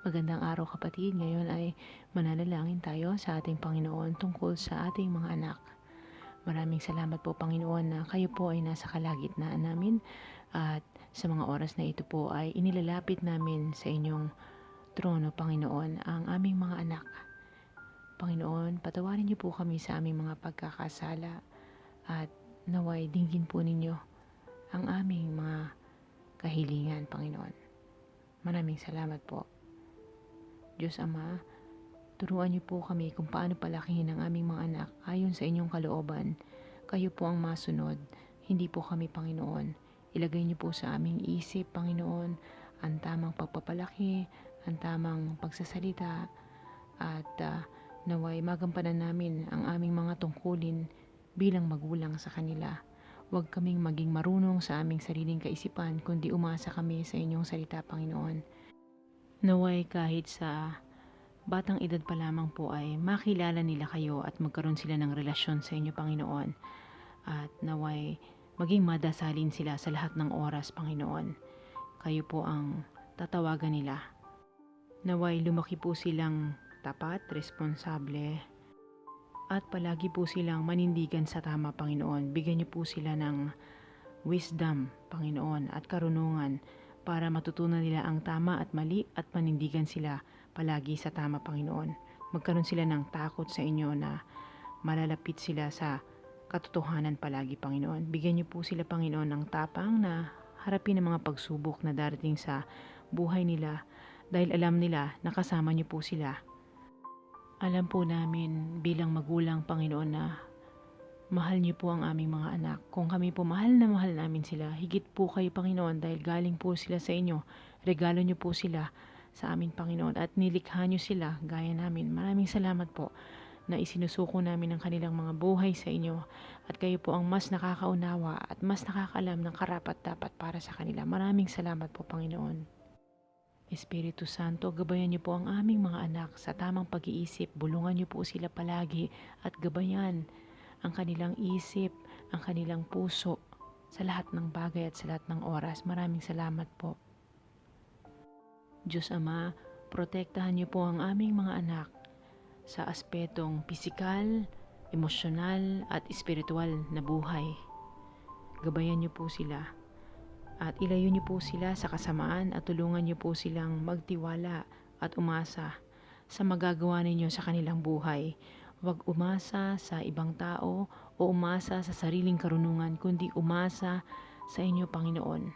Magandang araw kapatid. Ngayon ay mananalangin tayo sa ating Panginoon tungkol sa ating mga anak. Maraming salamat po Panginoon na kayo po ay nasa kalagitnaan namin at sa mga oras na ito po ay inilalapit namin sa inyong trono Panginoon ang aming mga anak. Panginoon, patawarin niyo po kami sa aming mga pagkakasala at naway dinggin po ninyo ang aming mga kahilingan, Panginoon. Maraming salamat po. Diyos Ama, turuan niyo po kami kung paano palakihin ang aming mga anak ayon sa inyong kalooban. Kayo po ang masunod, hindi po kami, Panginoon. Ilagay niyo po sa aming isip, Panginoon, ang tamang pagpapalaki, ang tamang pagsasalita, at uh, naway magampanan namin ang aming mga tungkulin bilang magulang sa kanila. Huwag kaming maging marunong sa aming sariling kaisipan, kundi umasa kami sa inyong salita, Panginoon. Naway kahit sa batang edad pa lamang po ay makilala nila kayo at magkaroon sila ng relasyon sa inyo, Panginoon. At naway maging madasalin sila sa lahat ng oras, Panginoon. Kayo po ang tatawagan nila. Naway lumaki po silang tapat, responsable, at palagi po silang manindigan sa tama, Panginoon. Bigyan niyo po sila ng wisdom, Panginoon, at karunungan para matutunan nila ang tama at mali at manindigan sila palagi sa tama, Panginoon. Magkaroon sila ng takot sa inyo na malalapit sila sa katotohanan palagi, Panginoon. Bigyan niyo po sila, Panginoon, ng tapang na harapin ang mga pagsubok na darating sa buhay nila dahil alam nila na kasama niyo po sila alam po namin bilang magulang Panginoon na mahal niyo po ang aming mga anak. Kung kami po mahal na mahal namin sila, higit po kayo Panginoon dahil galing po sila sa inyo. Regalo niyo po sila sa amin Panginoon at nilikha niyo sila gaya namin. Maraming salamat po na isinusuko namin ang kanilang mga buhay sa inyo at kayo po ang mas nakakaunawa at mas nakakalam ng karapat dapat para sa kanila. Maraming salamat po Panginoon. Espiritu Santo, gabayan niyo po ang aming mga anak sa tamang pag-iisip. Bulungan niyo po sila palagi at gabayan ang kanilang isip, ang kanilang puso sa lahat ng bagay at sa lahat ng oras. Maraming salamat po. Diyos Ama, protektahan niyo po ang aming mga anak sa aspetong pisikal, emosyonal at espiritual na buhay. Gabayan niyo po sila at ilayo niyo po sila sa kasamaan at tulungan niyo po silang magtiwala at umasa sa magagawa ninyo sa kanilang buhay. Huwag umasa sa ibang tao o umasa sa sariling karunungan, kundi umasa sa inyo, Panginoon,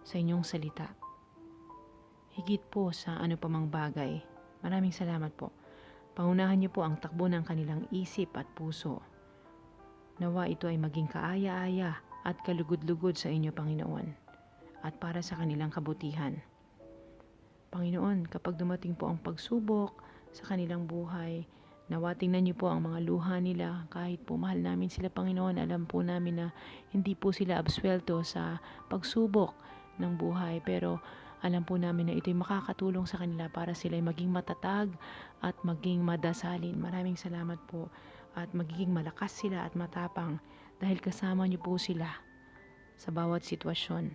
sa inyong salita. Higit po sa ano pa mang bagay. Maraming salamat po. Pangunahan niyo po ang takbo ng kanilang isip at puso. Nawa ito ay maging kaaya-aya at kalugod-lugod sa inyo, Panginoon, at para sa kanilang kabutihan. Panginoon, kapag dumating po ang pagsubok sa kanilang buhay, nawatingnan niyo po ang mga luha nila kahit po mahal namin sila, Panginoon. Alam po namin na hindi po sila abswelto sa pagsubok ng buhay, pero alam po namin na ito'y makakatulong sa kanila para sila'y maging matatag at maging madasalin. Maraming salamat po at magiging malakas sila at matapang dahil kasama niyo po sila sa bawat sitwasyon.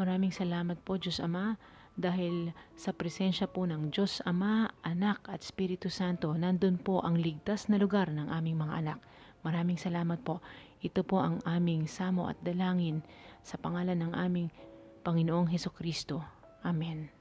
Maraming salamat po Diyos Ama dahil sa presensya po ng Diyos Ama, Anak at Espiritu Santo, nandun po ang ligtas na lugar ng aming mga anak. Maraming salamat po. Ito po ang aming samo at dalangin sa pangalan ng aming Panginoong Heso Kristo. Amen.